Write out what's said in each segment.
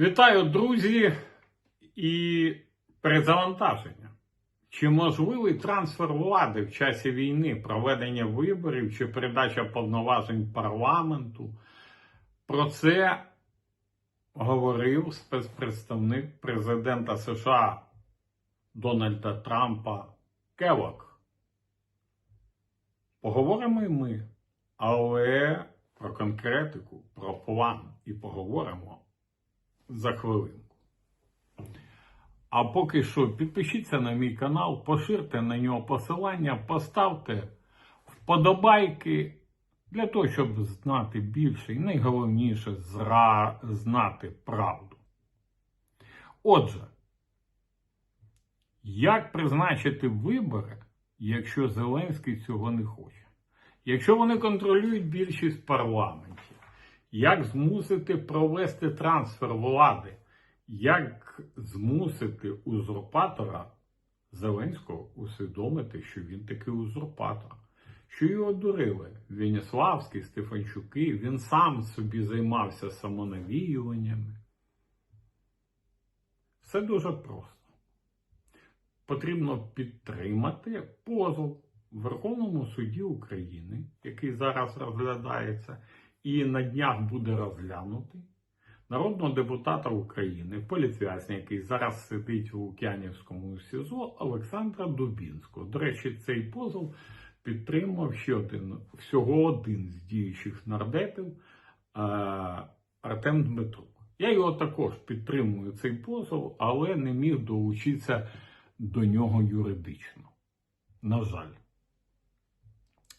Вітаю, друзі, і перезавантаження. Чи можливий трансфер влади в часі війни, проведення виборів чи передача повноважень парламенту? Про це говорив спецпредставник президента США Дональда Трампа Келок. Поговоримо і ми, але про конкретику, про план і поговоримо за хвилинку. А поки що підпишіться на мій канал, поширте на нього посилання, поставте вподобайки для того, щоб знати більше і найголовніше зра... знати правду. Отже, як призначити вибори, якщо Зеленський цього не хоче? Якщо вони контролюють більшість в парламенті, як змусити провести трансфер влади? Як змусити узурпатора Зеленського усвідомити, що він таки узурпатор? Що його дурили? Веніславський, Стефанчуки, він сам собі займався самонавіюваннями. Все дуже просто. Потрібно підтримати позов Верховному суді України, який зараз розглядається, і на днях буде розглянутий народного депутата України, політв'язня, який зараз сидить у Лук'янівському СІЗО Олександра Дубінського. До речі, цей позов підтримав ще один всього один з діючих нардепів е, Артем Дмитрук. Я його також підтримую цей позов, але не міг долучитися до нього юридично. На жаль.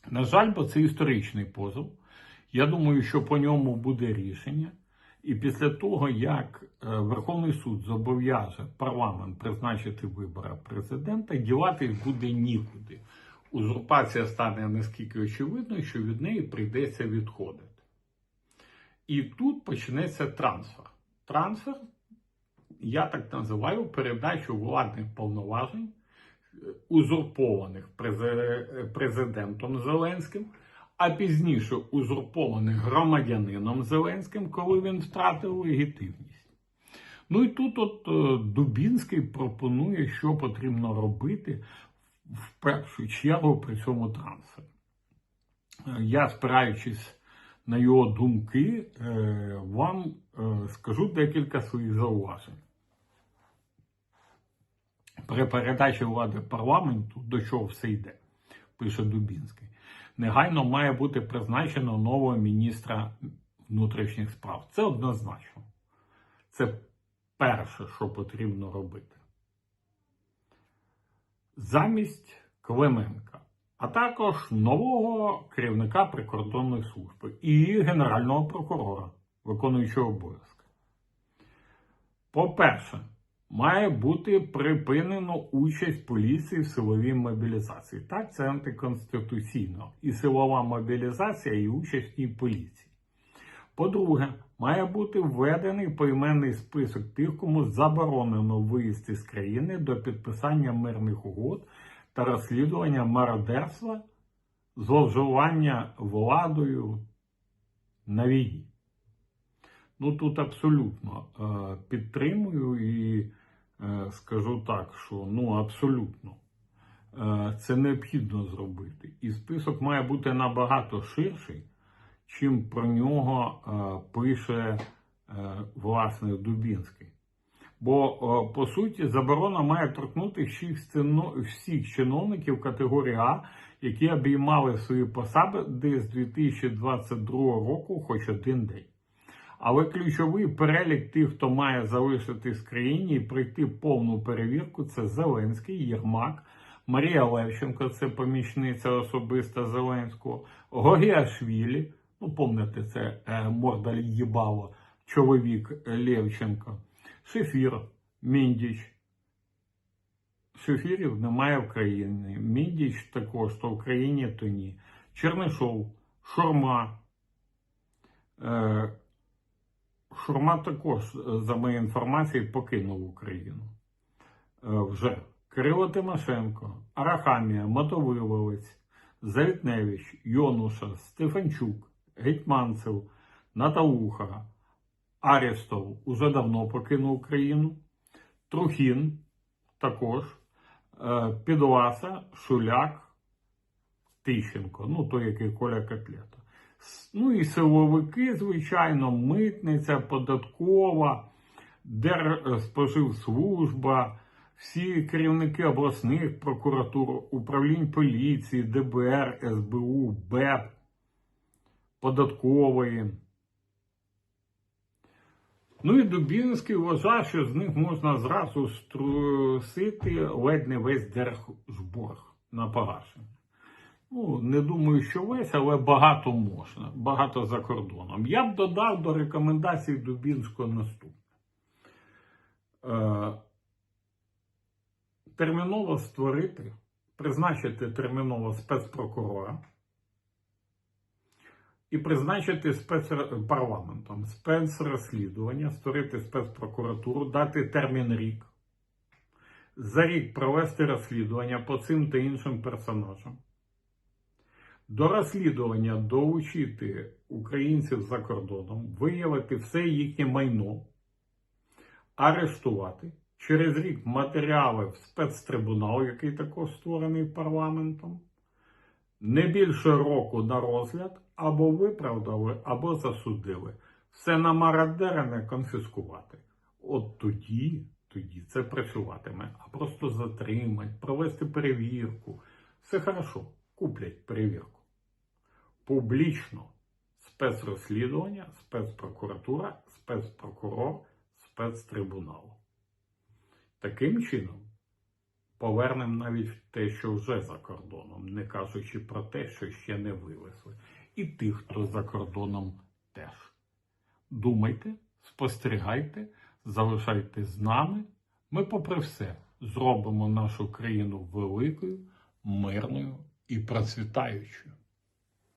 На жаль, бо це історичний позов. Я думаю, що по ньому буде рішення. І після того, як е, Верховний суд зобов'яже парламент призначити вибори президента, діватись буде нікуди. Узурпація стане наскільки очевидною, що від неї прийдеться відходити. І тут почнеться трансфер. Трансфер, я так називаю, передачу владних повноважень, е, узурпованих президентом Зеленським а пізніше узурпованих громадянином Зеленським, коли він втратив легітимність. Ну і тут от е, Дубінський пропонує, що потрібно робити в першу чергу при цьому трансфері. Е, Я, спираючись на його думки, е, вам скажу декілька своїх зауважень. При передачі влади парламенту до чого все йде, пише Дубінський негайно має бути призначено нового міністра внутрішніх справ. Це однозначно. Це перше, що потрібно робити. Замість Клименка, а також нового керівника прикордонної служби і генерального прокурора, виконуючого обов'язки. По-перше, має бути припинено участь поліції в силовій мобілізації. Так, це антиконституційно. І силова мобілізація, і участь ній поліції. По-друге, має бути введений поіменний список тих, кому заборонено виїзд із країни до підписання мирних угод та розслідування мародерства, зловживання владою на війні. Ну тут абсолютно е, підтримую і скажу так, що ну абсолютно е, це необхідно зробити. І список має бути набагато ширший, чим про нього е, пише е, власне Дубінський. Бо, е, по суті, заборона має торкнути всіх чиновників категорії А, які обіймали свої посади з 2022 року хоч один день. Але ключовий перелік тих, хто має залишитись в країні і пройти повну перевірку, це Зеленський, Єрмак, Марія Левченко, це помічниця особиста Зеленського, Гогіашвілі, ну пам'ятаєте, це е, морда їбало, чоловік Левченко, Шефір, Міндіч. Шефірів немає в країні. Міндіч також, то в країні, то ні. Чернишов, Шурма. Е, Шурма також, е, за моєю інформацією, покинув Україну. Е, Вже Кирило Тимошенко, Арахамія, Мотовиловець, Завітневич, Йонуша, Стефанчук, Гетьманцев, Натауха, Арістов уже давно покинув Україну. Трухін також. Е, Підласа, Шуляк, Тищенко, ну той, який Коля Котлета. Ну і силовики, звичайно, митниця, податкова, Держспоживслужба, всі керівники обласних прокуратур, управлінь поліції, ДБР, СБУ, БЕП, податкової. Ну і Дубінський вважає, що з них можна зразу струсити ледь не весь держборг на погашення. Ну, не думаю, що весь, але багато можна, багато за кордоном. Я б додав до рекомендацій Дубінського наступне. Е, терміново створити, призначити терміново спецпрокурора і призначити спецпарламентом спецрозслідування, створити спецпрокуратуру, дати термін рік, за рік провести розслідування по цим та іншим персонажам. До розслідування долучити українців за кордоном, виявити все їхнє майно, арештувати. Через рік матеріали в спецтрибунал, який також створений парламентом, не більше року на розгляд, або виправдали, або засудили. Все намарадерене конфіскувати. От тоді, тоді це працюватиме, а просто затримать, провести перевірку. Все хорошо, куплять перевірку. Публічно спецрозслідування, спецпрокуратура, спецпрокурор, спецтрибунал. Таким чином, повернемо навіть те, що вже за кордоном, не кажучи про те, що ще не вивезли. І тих, хто за кордоном теж. Думайте, спостерігайте, залишайтесь з нами. Ми, попри все, зробимо нашу країну великою, мирною і процвітаючою.